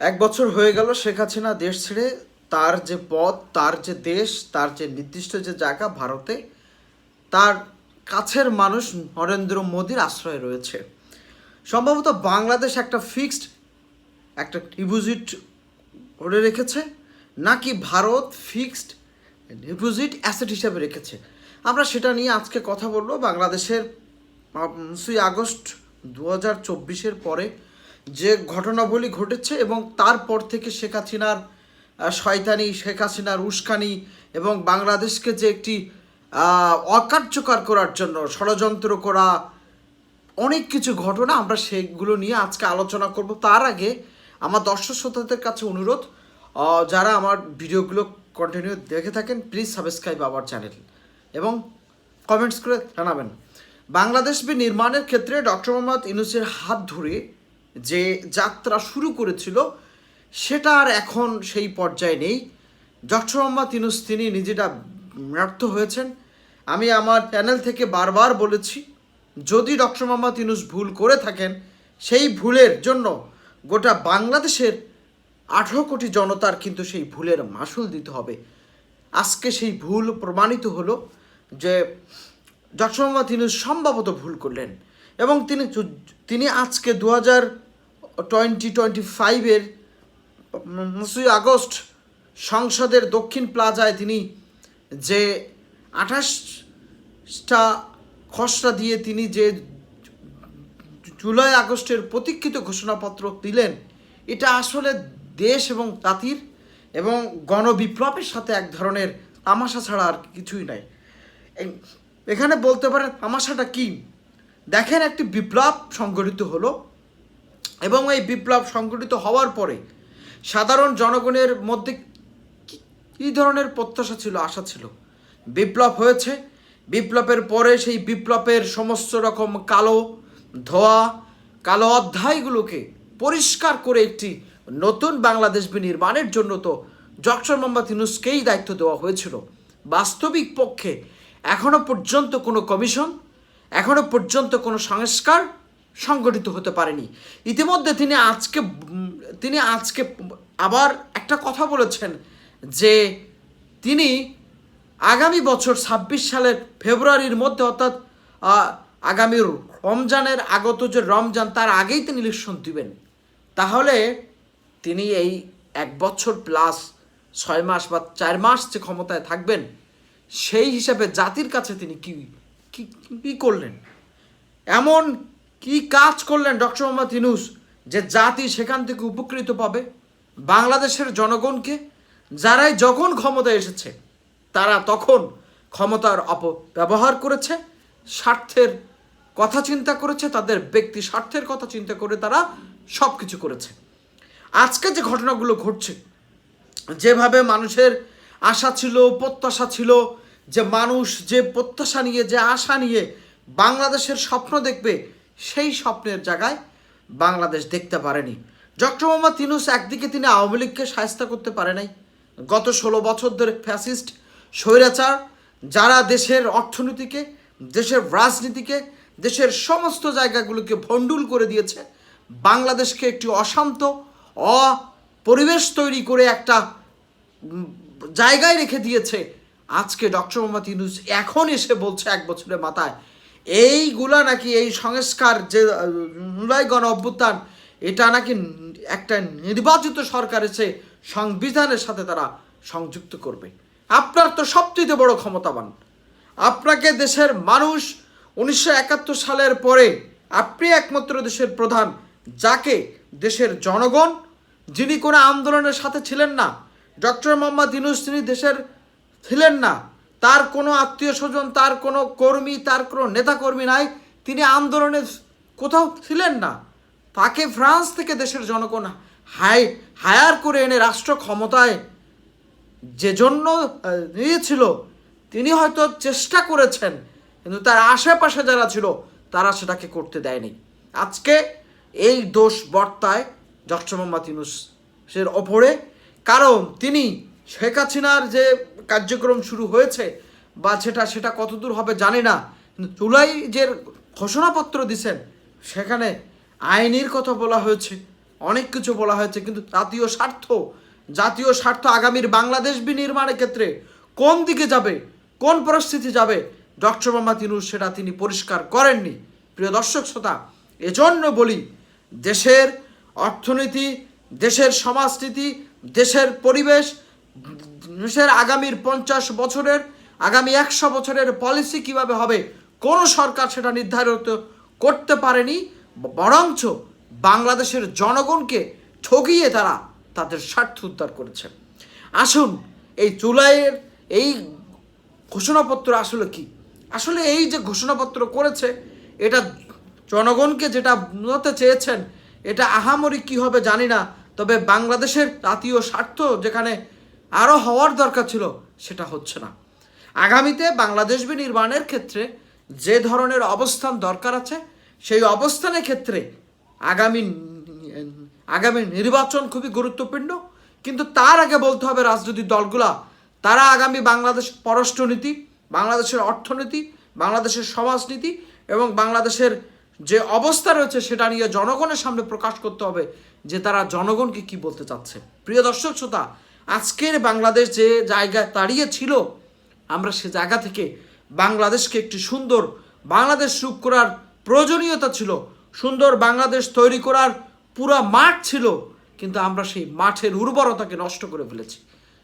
এক বছর হয়ে গেল শেখ হাসিনা দেশ ছেড়ে তার যে পথ, তার যে দেশ, তার যে নির্দিষ্ট যে জায়গা ভারতে, তার কাছের মানুষ নরেন্দ্র মোদীর আশ্রয় রয়েছে। সম্ভবত বাংলাদেশ একটা ফিক্সড একটা ডিপোজিট করে রেখেছে, নাকি ভারত ফিক্সড ডিপোজিট অ্যাসেট হিসাবে রেখেছে। আমরা সেটা নিয়ে আজকে কথা বলব। বাংলাদেশের পাঁচই আগস্ট দু হাজার চব্বিশের পরে যে ঘটনাবলী ঘটেছে এবং তারপর থেকে শেখ হাসিনার শয়তানি শেখ হাসিনার উস্কানি এবং বাংলাদেশকে যে একটি অকার্যকর করার জন্য ষড়যন্ত্র করা, অনেক কিছু ঘটনা আমরা সেগুলো নিয়ে আজকে আলোচনা করব। তার আগে আমার দর্শক শ্রোতাদের কাছে অনুরোধ যারা আমার ভিডিওগুলো কন্টিনিউ দেখে থাকেন প্লিজ সাবস্ক্রাইব আওয়ার চ্যানেল এবং কমেন্টস করে জানাবেন। বাংলাদেশ বি নির্মাণের ক্ষেত্রে ডক্টর মোহাম্মদ ইউনুসের হাত ধরে যে যাত্রা শুরু করেছিল, সেটা আর এখন সেই পর্যায়ে নেই। ডক্টর মোহাম্মদ ইউনুস, তিনি নিজেটা ব্যর্থ হয়েছেন। আমি আমার চ্যানেল থেকে বারবার বলেছি, যদি ডক্টর মোহাম্মদ ইউনুস ভুল করে থাকেন, সেই ভুলের জন্য গোটা বাংলাদেশের আঠেরো কোটি জনতার কিন্তু সেই ভুলের মাসুল দিতে হবে। আজকে সেই ভুল প্রমাণিত হলো যে ডক্টর মোহাম্মদ ইউনুস সম্ভবত ভুল করলেন এবং তিনি তিনি আজকে দু হাজার টোয়েন্টি টোয়েন্টি ফাইভের উনিশই আগস্ট সংসদের দক্ষিণ প্লাজায় তিনি যে আঠাশটা খসড়া দিয়ে তিনি যে জুলাই আগস্টের প্রতীক্ষিত ঘোষণাপত্র দিলেন, এটা আসলে দেশ এবং জাতির এবং গণবিপ্লবের সাথে এক ধরনের তামাশা ছাড়া আর কিছুই নাই। এখানে বলতে পারেন তামাশাটা কি? দেখেন একটি বিপ্লব সংগঠিত হলো এবং এই বিপ্লব সংগঠিত হওয়ার পরে সাধারণ জনগণের মধ্যে কি- ধরনের প্রত্যাশা ছিল, আশা ছিল? বিপ্লব হয়েছে। বিপ্লবের পরে সেই বিপ্লবের সমস্ত রকম কালো ধোয়া, কালো অধ্যায়গুলোকে পরিষ্কার করে একটি নতুন বাংলাদেশ বিনির্মাণের জন্য তো ডক্টর মোহাম্মদ ইউনুসকেই দায়িত্ব দেওয়া হয়েছিল। বাস্তবিক পক্ষে এখনও পর্যন্ত কোনো কমিশন, এখনও পর্যন্ত কোনো সংস্কার সংগঠিত হতে পারেনি। ইতিমধ্যে তিনি আজকে তিনি আজকে আবার একটা কথা বলেছেন যে তিনি আগামী বছর ছাব্বিশ সালের ফেব্রুয়ারির মধ্যে অর্থাৎ আগামী রমজানের আগত যে রমজান, তার আগেই তিনি ইলেকশন দিবেন। তাহলে তিনি এই এক বছর প্লাস ছয় মাস বা চার মাস যে ক্ষমতায় থাকবেন, সেই হিসাবে জাতির কাছে তিনি কি কি করলেন? এমন কি কাজ করলেন ডক্টর মোহাম্মদ ইনুস যে জাতি সেখান থেকে উপকৃত পাবে? বাংলাদেশের জনগণকে যারাই যখন ক্ষমতায় এসেছে, তারা তখন ক্ষমতার অপব্যবহার করেছে, স্বার্থের কথা চিন্তা করেছে, তাদের ব্যক্তি স্বার্থের কথা চিন্তা করে তারা সব কিছু করেছে। আজকে যে ঘটনাগুলো ঘটছে, যেভাবে মানুষের আশা ছিল, প্রত্যাশা ছিল, যে মানুষ যে প্রত্যাশা নিয়ে, যে আশা নিয়ে বাংলাদেশের স্বপ্ন দেখবে সেই স্বপ্নের জায়গায় বাংলাদেশ দেখতে পারেনি। ডক্টর মোহাম্মদ তিনুস একদিকে তিনি আওয়ামী লীগকে সাহায্য করতে পারে নাই। গত ষোলো বছর ধরে ফ্যাসিস্ট, স্বৈরাচার, যারা দেশের অর্থনীতিকে, দেশের রাজনীতিকে, দেশের সমস্ত জায়গাগুলোকে ভণ্ডুল করে দিয়েছে, বাংলাদেশকে একটি অশান্ত, অপরিবেশ তৈরি করে একটা জায়গায় রেখে দিয়েছে। আজকে ডক্টর মোহাম্মদ ইউনুস এখন এসে বলছে এক বছরের মাথায় এইগুলা নাকি এই সংস্কার যে নুলাই গণ অভ্যুত্থান, এটা নাকি একটা নির্বাচিত সরকার এসে সংবিধানের সাথে তারা সংযুক্ত করবে। আপনার তো সবচেয়ে বড় ক্ষমতাবান। আপনাকে দেশের মানুষ উনিশশো একাত্তর সালের পরে আপনি একমাত্র দেশের প্রধান, যাকে দেশের জনগণ, যিনি কোনো আন্দোলনের সাথে ছিলেন না, ডক্টর মোহাম্মদ ইউনুস তিনি দেশের ছিলেন না তার কোনো আত্মীয় স্বজন, তার কোনো কর্মী, তার কোনো নেতাকর্মী নাই। তিনি আন্দোলনে কোথাও ছিলেন না। তাকে ফ্রান্স থেকে দেশের জনগণ হাই, হায়ার করে এনে রাষ্ট্র ক্ষমতায় যে জন্য নিয়েছিল, তিনি হয়তো চেষ্টা করেছেন, কিন্তু তার আশেপাশে যারা ছিল, তারা সেটাকে করতে দেয়নি। আজকে এই দোষ বর্তায় ডক্টর মোহাম্মদ ইউনুসের ওপরে, কারণ তিনি শেখ হাসিনার যে কার্যক্রম শুরু হয়েছে বা সেটা সেটা কতদূর হবে জানি না। জুলাই যে ঘোষণাপত্র দিছেন, সেখানে আইনের কথা বলা হয়েছে, অনেক কিছু বলা হয়েছে, কিন্তু জাতীয় স্বার্থ জাতীয় স্বার্থ আগামীর বাংলাদেশ বিনির্মাণের ক্ষেত্রে কোন দিকে যাবে, কোন পরিস্থিতি যাবে, ডক্টর মোহাম্মদ ইউনুস সেটা তিনি পরিষ্কার করেননি। প্রিয় দর্শক শ্রোতা, এজন্য বলি, দেশের অর্থনীতি, দেশের সমাজনীতি, দেশের পরিবেশ দেশের আগামীর পঞ্চাশ বছরের, আগামী একশো বছরের পলিসি কীভাবে হবে, কোনো সরকার সেটা নির্ধারিত করতে পারেনি, বরঞ্চ বাংলাদেশের জনগণকে ঠকিয়ে তারা তাদের স্বার্থ উদ্ধার করেছে। আসুন, এই জুলাইয়ের এই ঘোষণাপত্র আসলে কি? আসলে এই যে ঘোষণাপত্র করেছে, এটা জনগণকে যেটা বোঝাতে চেয়েছেন, এটা আহামরি কি হবে জানি না, তবে বাংলাদেশের জাতীয় স্বার্থ যেখানে আরও হওয়ার দরকার ছিল, সেটা হচ্ছে না। আগামীতে বাংলাদেশ বিনির্মাণের ক্ষেত্রে যে ধরনের অবস্থান দরকার আছে, সেই অবস্থানের ক্ষেত্রে আগামী আগামী নির্বাচন খুবই গুরুত্বপূর্ণ। কিন্তু তার আগে বলতে হবে রাজনৈতিক দলগুলা। তারা আগামী বাংলাদেশ পররাষ্ট্রনীতি, বাংলাদেশের অর্থনীতি, বাংলাদেশের সমাজনীতি এবং বাংলাদেশের যে অবস্থা রয়েছে, সেটা নিয়ে জনগণের সামনে প্রকাশ করতে হবে যে তারা জনগণকে কি বলতে চাচ্ছে। প্রিয় দর্শক, শ্রোতা আজকের বাংলাদেশ যে জায়গায় দাঁড়িয়ে ছিল আমরা সে জায়গা থেকে বাংলাদেশকে একটি সুন্দর বাংলাদেশ রূপ করার প্রয়োজনীয়তা ছিল, সুন্দর বাংলাদেশ তৈরি করার পুরা মাঠ ছিল, কিন্তু আমরা সেই মাঠের উর্বরতাকে নষ্ট করে ফেলেছি।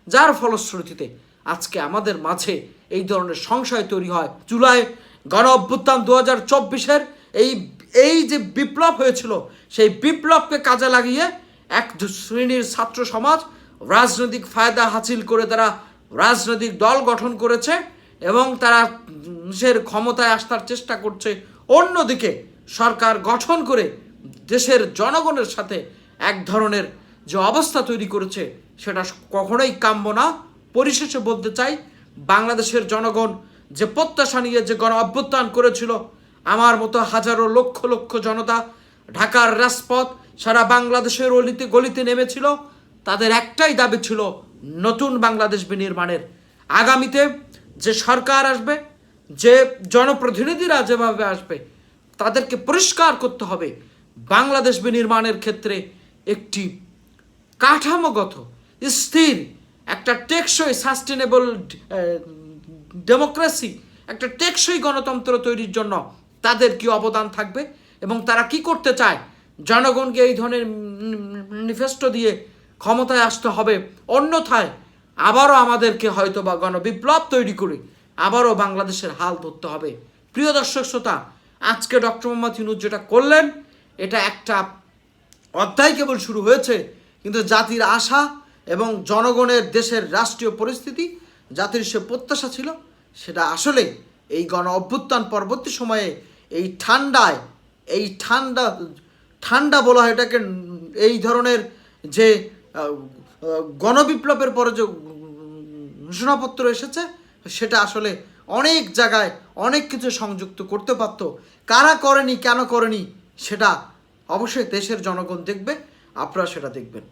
যার ফলশ্রুতিতে আজকে আমাদের মাঝে এই ধরনের সংশয় তৈরি হয়। জুলাই গণ অভ্যুত্থান দু হাজার চব্বিশের এই এই যে বিপ্লব হয়েছিল, সেই বিপ্লবকে কাজে লাগিয়ে এক শ্রেণির ছাত্র সমাজ রাজনৈতিক ফায়দা হাসিল করে তারা রাজনৈতিক দল গঠন করেছে এবং তারা দেশের ক্ষমতায় আসার চেষ্টা করছে। অন্যদিকে সরকার গঠন করে দেশের জনগণের সাথে এক ধরনের যে অবস্থা তৈরি করেছে, সেটা কখনোই কাম্য না। পরিশেষে বলতে চাই, বাংলাদেশের জনগণ যে প্রত্যাশা নিয়ে যে গণ অভ্যুত্থান করেছিল, আমার মতো হাজারো লক্ষ লক্ষ জনতা ঢাকার রাজপথ সারা বাংলাদেশের অলিতে গলিতে নেমেছিল। তাদের একটাই দাবি ছিল নতুন বাংলাদেশ বিনির্মাণের। আগামীতে যে সরকার আসবে, যে জনপ্রতিনিধিরা যেভাবে আসবে, তাদেরকে পরিষ্কার করতে হবে বাংলাদেশ বিনির্মাণের ক্ষেত্রে একটি কাঠামোগত, স্থির, একটা টেকসই সাস্টেনেবল ডেমোক্রেসি একটা টেকসই গণতন্ত্র তৈরির জন্য তাদের কি অবদান থাকবে এবং তারা কি করতে চায়? জনগণকে এই ধরনের নিফেস্টো দিয়ে ক্ষমতায় আসতে হবে। অন্যথায় আবারও আমাদেরকে হয়তো বা গণবিপ্লব তৈরি করে আবারও বাংলাদেশের হাল ধরতে হবে। প্রিয় দর্শক শ্রোতা, আজকে ডক্টর মোহাম্মদ ইউনুস যেটা করলেন, এটা একটা অধ্যায় কেবল শুরু হয়েছে, কিন্তু জাতির আশা এবং জনগণের দেশের রাষ্ট্রীয় পরিস্থিতি, জাতির সে প্রত্যাশা ছিল, সেটা আসলে এই গণ অভ্যুত্থান পরবর্তী সময়ে এই ঠান্ডায়, এই ঠান্ডা ঠান্ডা বলা হয় এটাকে, এই ধরনের যে গণবিপ্লবের পরে যে ঘোষণাপত্র এসেছে, সেটা আসলে অনেক জায়গায় অনেক কিছু সংযুক্ত করতে পারত। কারা করেনি, কেন করেনি, সেটা অবশ্যই দেশের জনগণ দেখবে, আপনারা সেটা দেখবেন।